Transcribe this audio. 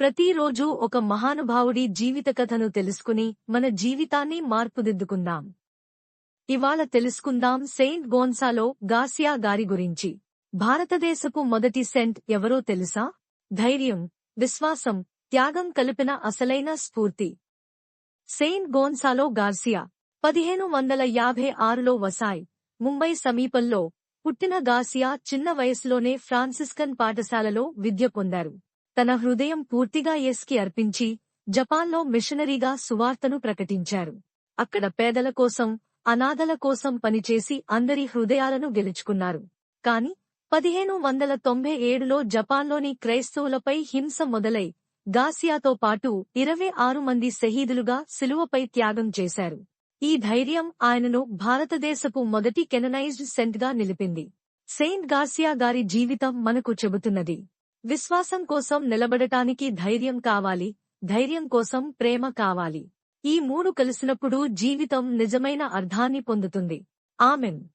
ప్రతిరోజూ ఒక మహానుభావుడి జీవిత కథను తెలుసుకుని మన జీవితాన్ని మార్పుదిద్దుకుందాం. ఇవాళ తెలుసుకుందాం సెయింట్ గోన్సాలో గాసియా గారి గురించి. భారతదేశపు మొదటి సెంట్ ఎవరో తెలుసా? ధైర్యం విశ్వాసం త్యాగం కలిపిన అసలైన స్ఫూర్తి. సెయింట్ గోన్సాలో గార్సియా పదిహేను వందల యాభై ఆరులో వసాయ్ ముంబై సమీపంలో పుట్టిన గాసియా చిన్న వయసులోనే ఫ్రాన్సిస్కన్ పాఠశాలలో విద్య పొందారు. తన హృదయం పూర్తిగా ఎస్కి అర్పించి జపాన్లో మిషనరీగా సువార్తను ప్రకటించారు. అక్కడ పేదల కోసం అనాథల కోసం పనిచేసి అందరి హృదయాలను గెలుచుకున్నారు. కాని పదిహేను వందల తొంభై ఏడులో జపాన్లోని క్రైస్తవులపై హింస మొదలై గాసియాతో పాటు ఇరవై ఆరు మంది శహీదులుగా సిలువపై త్యాగం చేశారు. ఈ ధైర్యం ఆయనను భారతదేశపు మొదటి కెననైజ్డ్ సెంట్గా నిలిపింది. సెయింట్ గార్సియా గారి జీవితం మనకు చెబుతున్నది. విశ్వాసం కోసం నిలబడటానికి ధైర్యం కావాలి ధైర్యం కోసం ప్రేమ కావాలి. ఈ మూడు కలిసినప్పుడు జీవితం నిజమైన అర్థాన్ని పొందుతుంది. ఆమెన్.